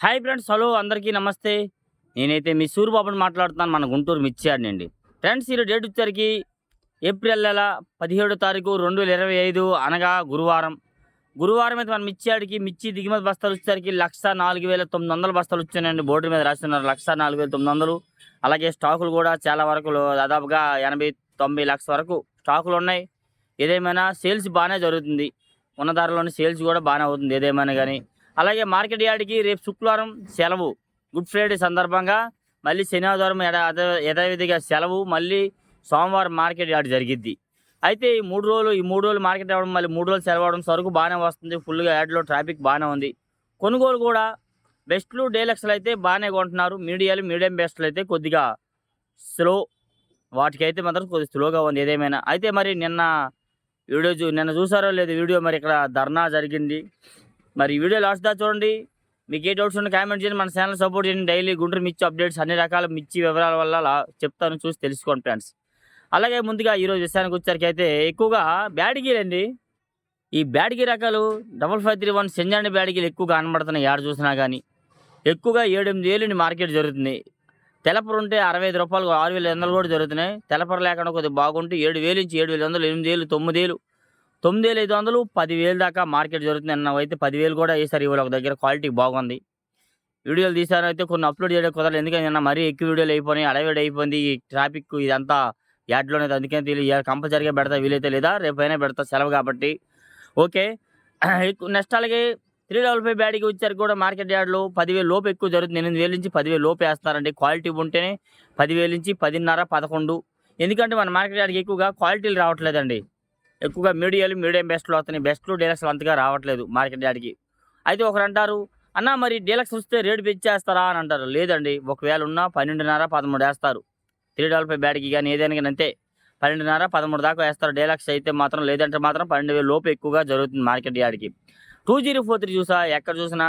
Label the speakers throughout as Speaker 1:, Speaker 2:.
Speaker 1: Hi friends hello అందరికీ నమస్తే. నేనైతే మీ సూరిబాబుని మాట్లాడుతున్నాను మన గుంటూరు మిర్చియాడినండి ఫ్రెండ్స్ ఈరోజు డేట్ వచ్చేసరికి ఏప్రిల్ నెల పదిహేడో తారీఖు రెండు వేల ఇరవై ఐదు అనగా గురువారం. గురువారం అయితే మన మిర్చియాడికి మిర్చి దిగుమతి బస్తాలు వచ్చేసరికి లక్ష నాలుగు వేల తొమ్మిది వందల బస్తాలు వచ్చాయండి. బోర్డు మీద రాస్తున్నారు లక్ష నాలుగు వేల తొమ్మిది వందలు. అలాగే స్టాకులు కూడా చాలా వరకు దాదాపుగా ఎనభై తొంభై లక్షల వరకు స్టాకులు ఉన్నాయి. ఏదేమైనా సేల్స్ బాగానే జరుగుతుంది. ఉన్న ధరలోని సేల్స్ కూడా బాగానే అవుతుంది ఏదేమైనా కానీ. అలాగే మార్కెట్ యార్డ్కి రేపు శుక్రవారం సెలవు. గుడ్ ఫ్రైడే సందర్భంగా మళ్ళీ శనివారం యథావిధిగా సెలవు మళ్ళీ సోమవారం మార్కెట్ యార్డ్ జరిగిద్ది. అయితే ఈ మూడు రోజులు ఈ మూడు రోజులు మార్కెట్ అవ్వడం మళ్ళీ మూడు రోజులు సెలవు అవడం సరుకు బాగానే వస్తుంది. ఫుల్గా యార్డ్లో ట్రాఫిక్ బాగానే ఉంది. కొనుగోలు కూడా బెస్ట్లు డేలక్స్లు అయితే బాగానే కొంటున్నారు. మీడియాలు మీడియం బెస్ట్లు అయితే కొద్దిగా స్లో వాటికైతే మాత్రం కొద్దిగా స్లోగా ఉంది ఏదేమైనా. అయితే మరి నిన్న వీడియో చూ నిన్న చూసారో లేదు వీడియో మరి ఇక్కడ ధర్నా జరిగింది. మరి ఈ వీడియో లాస్ట్ దా చూడండి. మీకు ఏ డౌట్స్ ఉన్నా కామెంట్ చేయండి. మన ఛానల్ సపోర్ట్ చేయండి. డైలీ గుంటూరు మిర్చి అప్డేట్స్ అన్ని రకాల మిర్చి వివరాల వల్ల లా- చెప్తాను చూసి తెలుసుకోండి ఫ్రెండ్స్ అలాగే ముందుగా ఈరోజు విషయానికి వచ్చరికి అయితే ఎక్కువగా బ్యాడ్గీలు అండి ఈ బ్యాడ్గీ రకాలు డబల్ ఫైవ్ త్రీ వన్ సెంజాండి బ్యాడ్గీలు ఎక్కువగా కనబడుతున్నాయి ఏడ చూసినా కానీ ఎక్కువగా ఏడెనిమిది వేలు మార్కెట్ జరుగుతుంది. తెలపరు ఉంటే అరవై ఐదు రూపాయలు ఆరు వేల వందలు కూడా జరుగుతున్నాయి. తెలపరు లేకుండా కొద్దిగా బాగుంటే ఏడు వేలు నుంచి ఏడు వేల వందలు ఎనిమిది వేలు తొమ్మిది వేలు తొమ్మిది వేల ఐదు వందలు పదివేలు దాకా మార్కెట్ జరుగుతుంది అన్న అయితే పదివేలు కూడా వేసారు ఇవాళ ఒక దగ్గర క్వాలిటీ బాగుంది. వీడియోలు తీసారు అయితే కొన్ని అప్లోడ్ చేయడం కుదరదు ఎందుకంటే నిన్న మరీ ఎక్కువ వీడియోలు అయిపోయినాయి అడవిడి అయిపోయింది. ఈ ట్రాఫిక్ ఇదంతా యాడ్లోనే అందుకని తెలియదు. కంపల్సరీగా పెడతా వీలైతే లేదా రేపైనా పెడతా సెలవు కాబట్టి. ఓకే. ఎక్కువ నెక్స్ట్ అలాగే త్రీ డబల్ ఫైవ్ బ్యాడ్కి వచ్చారు కూడా మార్కెట్ యార్డ్లో పదివేలు లోపు ఎక్కువ జరుగుతుంది. ఎనిమిది వేల నుంచి పదివేలు లోపు వేస్తున్నారండి. క్వాలిటీ ఉంటేనే పదివేలు నుంచి పదిన్నర పదకొండు. ఎందుకంటే మన మార్కెట్ యార్డ్కి ఎక్కువగా క్వాలిటీలు రావట్లేదండి. ఎక్కువగా మీడియాలు మీడియం బెస్ట్లు వస్తున్నాయి. బెస్ట్లు డీలక్స్లు అంతగా రావట్లేదు మార్కెట్ యార్డ్కి అయితే ఒకరు అంటారు అన్న మరి డీలక్స్ వస్తే రేటు పెంచేస్తారా? అని అంటారు. లేదండి ఒకవేళ ఉన్నా పన్నెండున్నర పదమూడు వేస్తారు. త్రీ డబల్ ఫైవ్ బ్యాడ్కి కానీ ఏదైనా కానీ అంతే. పన్నెండున్నర పదమూడు దాకా వేస్తారు. డీలక్స్ అయితే మాత్రం లేదంటే మాత్రం పన్నెండు వేలు లోపు ఎక్కువగా జరుగుతుంది మార్కెట్ యార్డ్కి టూ జీరో ఫోర్ త్రీ చూసా ఎక్కడ చూసినా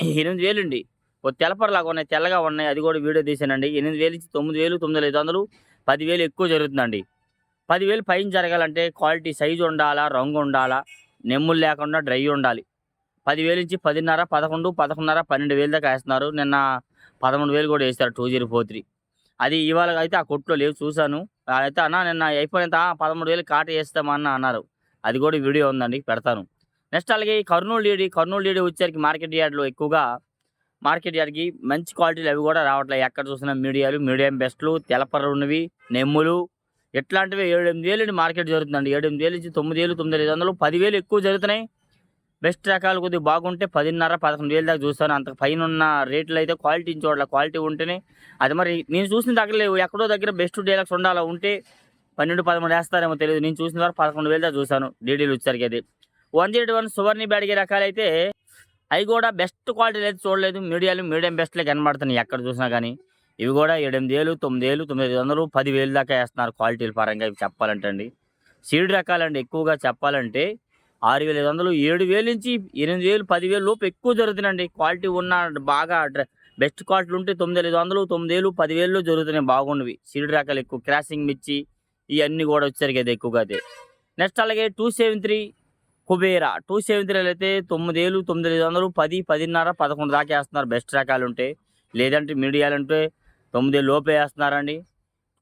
Speaker 1: ఎనిమిది వేలు అండి. ఓ తెల్లపరలాగా ఉన్నాయి తెల్లగా ఉన్నాయి. అది కూడా వీడియో తీసానండి ఎనిమిది వేలు తొమ్మిది వేలు తొమ్మిది వేలు ఐదు వందలు పదివేలు ఎక్కువ జరుగుతుందండి. పదివేలు పైన జరగాలంటే క్వాలిటీ సైజు ఉండాలా రంగు ఉండాలా నెమ్ములు లేకుండా డ్రై ఉండాలి. పదివేలు నుంచి పదిన్నర పదకొండు పదకొండున్నర పన్నెండు వేలు దాకా వేస్తున్నారు. నిన్న పదమూడు వేలు కూడా వేస్తారు టూ జీరో ఫోర్ త్రీ. అది ఇవాళ అయితే ఆ కొట్లో లేవు చూశాను. అయితే అన్న నిన్న అయిపోయినంత పదమూడు వేలు కాట వేస్తామన్న అన్నారు. అది కూడా వీడియో ఉందండి పెడతాను. నెక్స్ట్ అలాగే ఈ కర్నూలు డీడీ కర్నూలు డీడీ వచ్చేసరికి మార్కెట్ యార్డ్లో ఎక్కువగా మార్కెట్ యార్డ్కి మంచి క్వాలిటీలు అవి కూడా రావట్లేదు ఎక్కడ చూసినా మీడియాలు మీడియం బెస్ట్లు తెలపర ఉన్నవి నెమ్ములు ఎట్లాంటివి? ఏడు ఎనిమిది వేలు మార్కెట్ జరుగుతుందండి. ఏడు ఎనిమిది వేలు నుంచి తొమ్మిది వేలు తొమ్మిది ఐదు వందలు పదివేలు ఎక్కువ జరుగుతున్నాయి. బెస్ట్ రకాలు కొద్దిగా బాగుంటే పదిన్నర పదకొండు వేలు దాకా చూస్తాను. అంత పైన ఉన్న రేట్లు అయితే క్వాలిటీ చూడాలి క్వాలిటీ ఉంటేనే. అది మరి నేను చూసిన దగ్గర లేవు. ఎక్కడో దగ్గర బెస్ట్ డీలక్స్ ఉండాలి ఉంటే పన్నెండు పదమూడు వేస్తారేమో తెలియదు నేను చూసిన వరకు పదకొండు వేలు దాకా చూశాను డీడీలు వచ్చేసరికి అది. వన్ జీరో వన్ సువర్ణి బ్యాడ్గి రకాలైతే అవి కూడా బెస్ట్ క్వాలిటీ అయితే చూడలేదు. మీడియాలు మీడియం బెస్ట్లే కనబడుతున్నాయి ఎక్కడ చూసినా కానీ. ఇవి కూడా ఎనిమిది వేలు తొమ్మిది వేలు తొమ్మిది వందలు పదివేలు దాకా వేస్తున్నారు క్వాలిటీల పరంగా ఇవి చెప్పాలంటే అండి సీడ్ రకాలండి ఎక్కువగా చెప్పాలంటే ఆరు వేల ఐదు వందలు ఏడు వేలు నుంచి ఎనిమిది వేలు పదివేలు లోపు ఎక్కువ జరుగుతుందండి క్వాలిటీ ఉన్న బాగా బెస్ట్ క్వాలిటీ ఉంటే తొమ్మిది ఐదు వందలు తొమ్మిది వేలు పదివేలు జరుగుతున్నాయి బాగున్నవి సీడ్ రకాలు ఎక్కువ క్రాసింగ్ మిర్చి ఇవన్నీ కూడా వచ్చారు కదా ఎక్కువగా అయితే నెక్స్ట్ అలాగే two seven three Kubera. Two seven త్రీలు అయితే తొమ్మిది వేలు తొమ్మిది ఐదు వందలు పది పదిన్నర పదకొండు దాకా వేస్తున్నారు బెస్ట్ రకాలు ఉంటే. లేదంటే మీడియాలు అంటే తొమ్మిది లోపే వేస్తున్నారండి.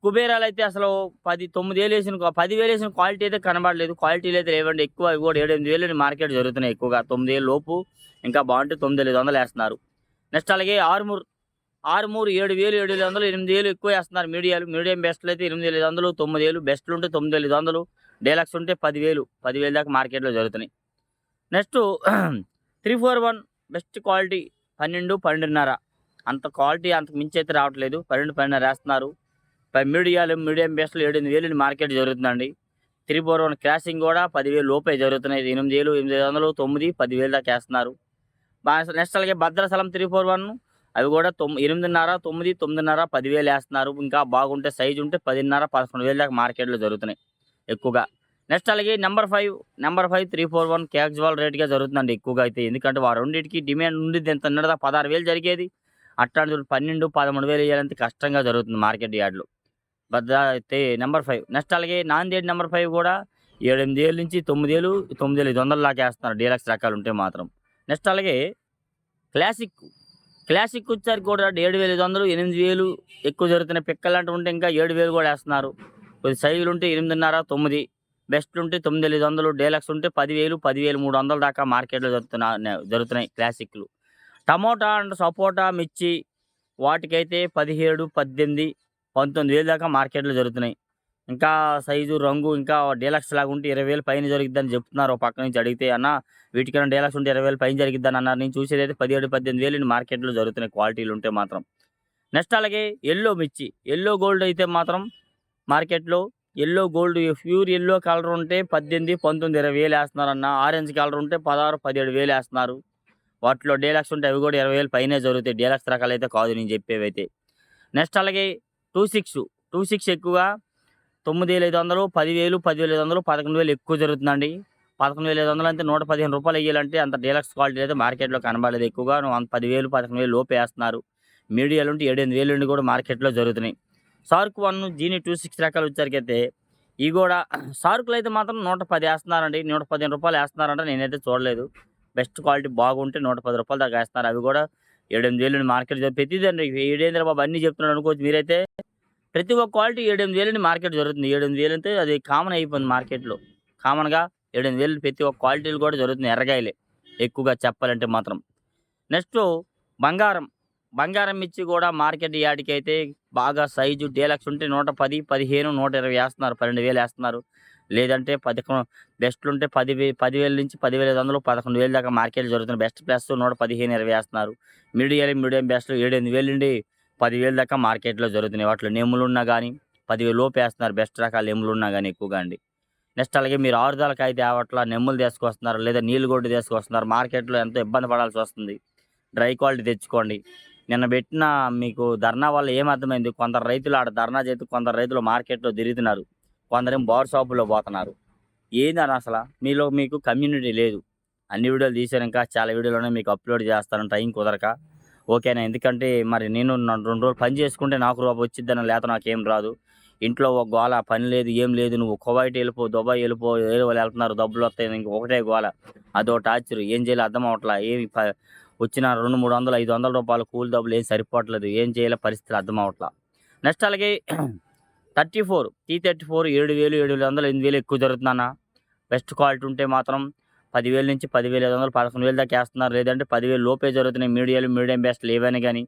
Speaker 1: కుబేరాలు అయితే అసలు పది తొమ్మిది వేలు వేసిన పది వేలు వేసిన క్వాలిటీ అయితే కనబడలేదు. క్వాలిటీలు అయితే లేవండి. ఎక్కువ ఇవి కూడా ఏడు ఎనిమిది వేలు మార్కెట్ జరుగుతున్నాయి ఎక్కువగా. తొమ్మిది వేలు లోపు ఇంకా బాగుంటే తొమ్మిది ఐదు వందలు వేస్తున్నారు. నెక్స్ట్ అలాగే ఆరుమూరు ఆరుమూరు ఏడు వేలు ఏడు వేల వందలు ఎనిమిది వేలు ఎక్కువ వేస్తున్నారు మీడియాలు. మీడియం బెస్ట్లు అయితే ఎనిమిది వేల ఐదు వందలు తొమ్మిది వేలు బెస్ట్లు ఉంటే తొమ్మిది ఐదు వందలు డీలక్స్ ఉంటే పదివేలు పదివేలు దాకా మార్కెట్లో జరుగుతున్నాయి. Next three four one best quality పన్నెండు పన్నెండున్నర. అంత క్వాలిటీ అంత మించి అయితే రావట్లేదు. పన్నెండు పన్నెండున్నర వేస్తున్నారు. మీడియాలు మీడియం బేస్లో ఏడెనిమిది వేలు మార్కెట్ జరుగుతుందండి. త్రీ ఫోర్ వన్ క్రాసింగ్ కూడా పదివేలు లోపే జరుగుతున్నాయి. ఎనిమిది వేలు ఎనిమిది వందలు తొమ్మిది పదివేలు దాకా వేస్తున్నారు. నెక్స్ట్ అలాగే భద్రాచలం త్రీ ఫోర్ వన్ అవి కూడా తొమ్మిది ఎనిమిదిన్నర తొమ్మిది తొమ్మిదిన్నర పదివేలు వేస్తున్నారు. ఇంకా బాగుంటే సైజు ఉంటే పదిన్నర పదకొండు వేలు దాకా మార్కెట్లో జరుగుతున్నాయి ఎక్కువగా. నెక్స్ట్ అలాగే number five number five three four one casual రేట్గా జరుగుతుందండి ఎక్కువగా అయితే. ఎందుకంటే వారు రెండింటికి డిమాండ్ ఉండేది ఎంత ఉన్నదా పదహారు వేలు జరిగేది. అట్లాంటి పన్నెండు పదమూడు వేలు వేయాలంటే కష్టంగా జరుగుతుంది మార్కెట్ యార్డ్లు. భద్ర అయితే నెంబర్ ఫైవ్. నెక్స్ట్ అలాగే నాందేడ్ నెంబర్ ఫైవ్ కూడా ఏడెనిమిది ఏళ్ళ నుంచి తొమ్మిది ఏళ్ళు తొమ్మిది వేలు ఐదు వందలు వేస్తున్నారు డీలక్స్ రకాలు ఉంటే మాత్రం. నెక్స్ట్ అలాగే క్లాసిక్ క్లాసిక్ వచ్చేసరికి కూడా ఏడు వేల ఐదు వందలు ఎనిమిది వేలు ఎక్కువ జరుగుతున్నాయి. పిక్కలు లాంటివి ఉంటే ఇంకా ఏడు వేలు కూడా వేస్తున్నారు. కొద్ది సైజులు ఉంటే ఎనిమిదిన్నర తొమ్మిది. బెస్ట్ ఉంటే తొమ్మిది ఐదు వందలు డీలక్స్ ఉంటే పదివేలు పదివేలు మూడు వందల దాకా మార్కెట్లో జరుగుతున్నా జరుగుతున్నాయి క్లాసిక్లు. టమోటా అండ్ సపోటా మిర్చి వాటికైతే పదిహేడు పద్దెనిమిది పంతొమ్మిది వేలు దాకా మార్కెట్లో జరుగుతున్నాయి. ఇంకా సైజు రంగు ఇంకా డీలక్స్ లాగా ఉంటే ఇరవై వేలు పైన జరిగిద్దని చెప్తున్నారు ఒక పక్క నుంచి అడిగితే అన్న వీటికైనా డీలక్స్ ఉంటే ఇరవై వేలు పైన జరిగిద్దని అన్నారు. నేను చూసేది అయితే పదిహేడు పద్దెనిమిది వేలు మార్కెట్లో జరుగుతున్నాయి క్వాలిటీలు ఉంటే మాత్రం. నెక్స్ట్ అలాగే ఎల్లో మిర్చి. ఎల్లో గోల్డ్ అయితే మాత్రం మార్కెట్లో yellow gold pure yellow colour ఉంటే పద్దెనిమిది పంతొమ్మిది ఇరవై వేలు వేస్తున్నారన్న. ఆరెంజ్ కలర్ ఉంటే పదహారు పదిహేడు వేలు వేస్తున్నారు. వాటిలో డీలక్స్ ఉంటే అవి కూడా ఇరవై వేలు పైనే జరుగుతాయి. డీలక్స్ రకాలు అయితే కాదు నేను చెప్పేవి అయితే నెక్స్ట్ అలాగే టూ సిక్స్ టూ సిక్స్ ఎక్కువగా తొమ్మిది వేల ఐదు వందలు పదివేలు పదివేల ఐదు వందలు పదకొండు వేలు ఎక్కువ జరుగుతుందండి. పదకొండు వేల ఐదు వందలు అంటే నూట పదిహేను రూపాయలు వేయాలంటే అంత డీలక్స్ క్వాలిటీ అయితే మార్కెట్లో కనబడలేదు ఎక్కువగా. నువ్వు అంత పదివేలు పదకొండు వేలు లోపు వేస్తున్నారు. మీడియాలు ఉంటే ఏడు ఎనిమిది వేలు ఉండి కూడా మార్కెట్లో జరుగుతున్నాయి. సార్క్ వన్ జీని టూ సిక్స్ రకాలు వచ్చేసరికైతే ఇవి కూడా సార్కులు అయితే మాత్రం నూట పది వేస్తున్నారండి. నూట పదిహేను రూపాయలు వేస్తున్నారంటే నేనైతే చూడలేదు. బెస్ట్ క్వాలిటీ బాగుంటే నూట పది రూపాయల దాకా వేస్తున్నారు అవి కూడా ఏడెనిమిది వేలు మార్కెట్ ప్రతిదండి. ఏడేంద్ర బాబు అన్నీ చెప్తున్నాడు అనుకోవచ్చు మీరైతే. ప్రతి ఒక్క క్వాలిటీ ఏడెనిమిది వేలు మార్కెట్ జరుగుతుంది. ఏడెనిమిది వేలు అంటే అది కామన్ అయిపోయింది మార్కెట్లో. కామన్గా ఏడెనిమిది వేలు ప్రతి ఒక్క క్వాలిటీలు కూడా జరుగుతుంది ఎర్రగాయలే. ఎక్కువగా చెప్పాలంటే మాత్రం. నెక్స్ట్ బంగారం. బంగారం ఇచ్చి కూడా మార్కెట్ యాడికి అయితే బాగా సైజు డీలక్స్ ఉంటే నూట పది పదిహేను నూట ఇరవై వేస్తున్నారు. పన్నెండు వేలు వేస్తున్నారు. లేదంటే పదకొండు బెస్ట్లు ఉంటే పది వే పదివేల నుంచి పదివేల ఐదు వందలు పదకొండు వేలు దాకా మార్కెట్లు జరుగుతున్నాయి బెస్ట్ ప్లస్ నూట పదిహేను ఇరవై వేస్తున్నారు. మీడియం మీడియం బెస్ట్ ఏడు ఎనిమిది వేలు నుండి పదివేల దాకా మార్కెట్లో జరుగుతున్నాయి. వాటిలో నెమ్ములు ఉన్నా కానీ పదివేలు లోపు వేస్తున్నారు. బెస్ట్ రకాల నెమ్ములు ఉన్నా కానీ ఎక్కువగా అండి. నెక్స్ట్ అలాగే మీరు ఆరుదలకి అయితే అవట్లా నెమ్ములు తీసుకొస్తున్నారు లేదా నీళ్ళు గొడ్డు తీసుకొస్తున్నారు. మార్కెట్లో ఎంతో ఇబ్బంది పడాల్సి వస్తుంది. డ్రై క్వాలిటీ తెచ్చుకోండి. నిన్న పెట్టిన మీకు ధర్నా వల్ల ఏం అర్థమైంది కొందరు రైతులు ఆడ ధర్నా చేతి కొందరు రైతులు మార్కెట్లో తిరుగుతున్నారు. కొందరేం బార్ షాపుల్లో పోతున్నారు. ఏందని అసలు? మీలో మీకు కమ్యూనిటీ లేదు. అన్ని వీడియోలు తీసాను చాలా వీడియోలోనే మీకు అప్లోడ్ చేస్తాను టైం కుదరక. ఓకేనా ఎందుకంటే మరి నేను రెండు రోజులు పని చేసుకుంటే నాకు రూపాయి వచ్చిద్దని లేత నాకేం రాదు. ఇంట్లో ఒక గోల పని లేదు ఏం లేదు నువ్వు కువైట్ వెళ్ళిపో దుబాయ్ వెళ్ళిపో వేరే వాళ్ళు వెళ్తున్నారు డబ్బులు వస్తాయి ఇంక ఒకటే గోల. అదో టార్చర్ ఏం చేయాలి అర్థం అవట్లా ఏమి వచ్చిన రెండు మూడు వందలు ఐదు వందల రూపాయలు కూలి డబ్బులు ఏం సరిపోవట్లేదు ఏం చేయాలి పరిస్థితులు అర్థం అవట్లా. నెక్స్ట్ అలాగే thirty four. T thirty four ఏడు వేలు ఏడు వేల వందలు ఎనిమిది వేలు ఎక్కువ జరుగుతుందన్న బెస్ట్ క్వాలిటీ ఉంటే మాత్రం పదివేల నుంచి పదివేల ఐదు వందలు పదకొండు వేలు దాకా వేస్తున్నారు. లేదంటే పదివేలు లోపే జరుగుతున్నాయి. మీడియాలు మీడియం బెస్ట్ లేవని కానీ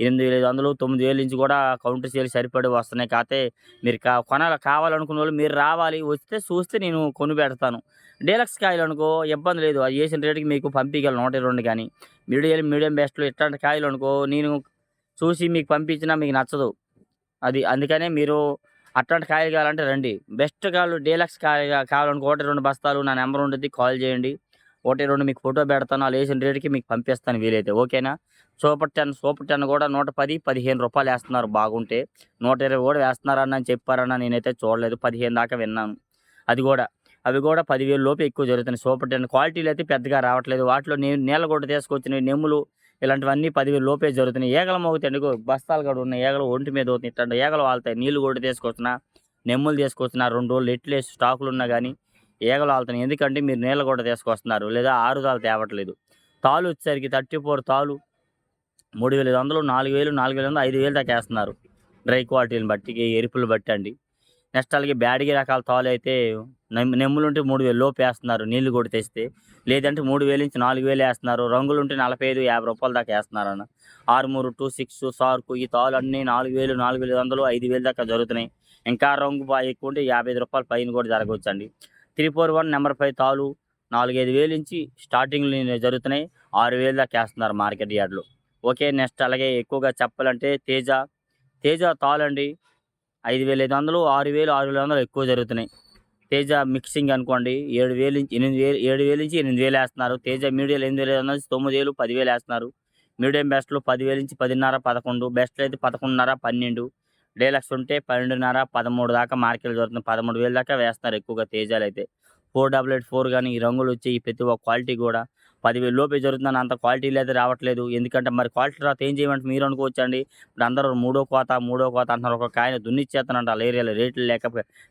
Speaker 1: ఎనిమిది వేల ఐదు వందలు తొమ్మిది వేల నుంచి కూడా కౌంటర్ సేల్ సరిపడి వస్తున్నాయి. కాకపోతే మీరు కా కొనాలి కావాలనుకున్న వాళ్ళు మీరు రావాలి. వస్తే చూస్తే నేను కొని పెడతాను. డీలక్స్ కాయలు అనుకో ఇబ్బంది లేదు. అది వేసిన రేటుకి మీకు పంపించాలి నూట ఇరవై రెండు కానీ మీడియాలు మీడియం బెస్ట్లు ఇట్లాంటి కాయలు అనుకో నేను చూసి మీకు పంపించినా మీకు నచ్చదు. అది అందుకనే మీరు అట్లాంటి కాయలు కావాలంటే రండి. బెస్ట్ కాయలు డీలక్స్ కాయలు కావాలనుకో ఒకటి రెండు బస్తాలు నా నెంబర్ ఉంటుంది కాల్ చేయండి. ఒకటి రెండు మీకు ఫోటో పెడతాను. వాళ్ళు వేసిన రేటుకి మీకు పంపిస్తాను వీలైతే. ఓకేనా? సూపర్ టెన్ సూపర్ టెన్ కూడా నూట పది పదిహేను రూపాయలు వేస్తున్నారు బాగుంటే. నూట ఇరవై కూడా వేస్తున్నారని అని చెప్పారన్న నేనైతే చూడలేదు. పదిహేను దాకా విన్నాను. అది కూడా. అవి కూడా పదివేలు లోపు ఎక్కువ జరుగుతున్నాయి. సూపర్ టెన్ క్వాలిటీలు అయితే పెద్దగా రావట్లేదు. వాటిలో నేను నీళ్ళ కూడా తీసుకొచ్చిన నెమ్ములు ఇలాంటివన్నీ పదివేలు లోపే జరుగుతున్నాయి. ఏగల మోగుతాయండి బస్తాలు కూడా ఉన్నాయి. ఏగలు ఒంటి మీద అవుతుంది ఇట్లాంటి ఏగలు వాళ్తాయి. నీళ్ళు కూడా తీసుకొచ్చిన నెమ్ములు తీసుకొచ్చిన రెండు రోజులు ఎట్లు వేసి స్టాకులు ఉన్నా కానీ ఏగలు వాళ్తున్నాయి ఎందుకంటే మీరు నీళ్ళు కూడా తీసుకొస్తున్నారు. లేదా ఆరుదాలు తేవట్లేదు. తాలు వచ్చేసరికి థర్టీ ఫోర్ తాలు మూడు వేల ఐదు వందలు నాలుగు వేలు నాలుగు వేల వందలు ఐదు వేలు దాకా వేస్తున్నారు. డ్రై క్వాలిటీని బట్టి ఎరుపులు బట్టి అండి. నెక్స్ట్ అలాగే బ్యాడిగి రకాల తాలు అయితే నెమ్- నెమ్ములు ఉంటే మూడు వేలు లోపు వేస్తున్నారు నీళ్ళు కూడా తెస్తే. లేదంటే మూడు వేలు నుంచి నాలుగు వేలు వేస్తున్నారు రంగులు ఉంటే నలభై ఐదు యాభై రూపాయల దాకా వేస్తున్నారు అన్న ఆరుమూరు టూ సిక్స్ సార్కు ఈ తాలు అన్నీ నాలుగు వేలు నాలుగు వేల వందలు ఐదు వేలు దాకా జరుగుతున్నాయి. ఇంకా రంగు బాగా ఎక్కువ ఉంటే యాభై ఐదు రూపాయల పైన కూడా జరగవచ్చు అండి three four one number five తాలు నాలుగైదు వేలు నుంచి స్టార్టింగ్ జరుగుతున్నాయి ఆరు వేలు దాకా వేస్తున్నారు మార్కెట్ యార్డ్లో. ఓకే నెక్స్ట్ అలాగే ఎక్కువగా చెప్పాలంటే తేజ. తేజ తాలు అండి ఐదు వేల ఐదు వందలు ఆరు వేలు ఆరు వేల వందలు ఎక్కువ జరుగుతున్నాయి. తేజ మిక్సింగ్ అనుకోండి ఏడు వేలు నుంచి ఎనిమిది వేలు ఏడు వేలు నుంచి ఎనిమిది వేలు వేస్తున్నారు. తేజ మీడియాలు ఎనిమిది వేలు నుంచి తొమ్మిది వేలు పదివేలు వేస్తున్నారు. మీడియం బెస్ట్లో పదివేలు నుంచి పదిన్నర పదకొండు. బెస్ట్లో అయితే పదకొండున్నర పన్నెండు. డీలక్స్ ఉంటే పన్నెండున్నర పదమూడు దాకా మార్కెట్ జరుగుతుంది పదమూడు వేలు దాకా వేస్తున్నారు ఎక్కువగా తేజాలు అయితే. ఫోర్ డబల్ ఎయిట్ ఫోర్ కానీ ఈ రంగులు వచ్చి ఈ ప్రతి ఒక్క క్వాలిటీ కూడా పదివేలు లోపే జరుగుతుందని అంత క్వాలిటీలు అయితే రావట్లేదు. ఎందుకంటే మరి క్వాలిటీ రాత ఏం చేయమంటే మీరు అనుకోవచ్చండి. ఇప్పుడు అందరూ మూడో కోత మూడో కోత అంటున్నారు. ఒక కాయన దున్నిచ్చేస్తానంట వాళ్ళ ఏరియాలో. రేట్లు లేక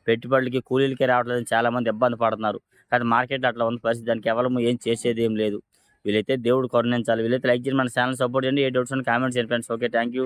Speaker 1: పెట్టుబడులకి కూలీలకే రావట్లేదు చాలామంది ఇబ్బంది పడుతున్నారు. కానీ మార్కెట్ అట్లా ఉంది పరిస్థితి దానికి ఎవరు ఏం చేసేది ఏం లేదు. వీలైతే దేవుడు కరుణించాలి. వీలైతే లైక్ చేయండి. మన ఛానల్ సపోర్ట్ చేయండి. ఏ డౌట్స్ కామెంట్స్ చేయండి ఫ్రెండ్స్ ఓకే థ్యాంక్ యూ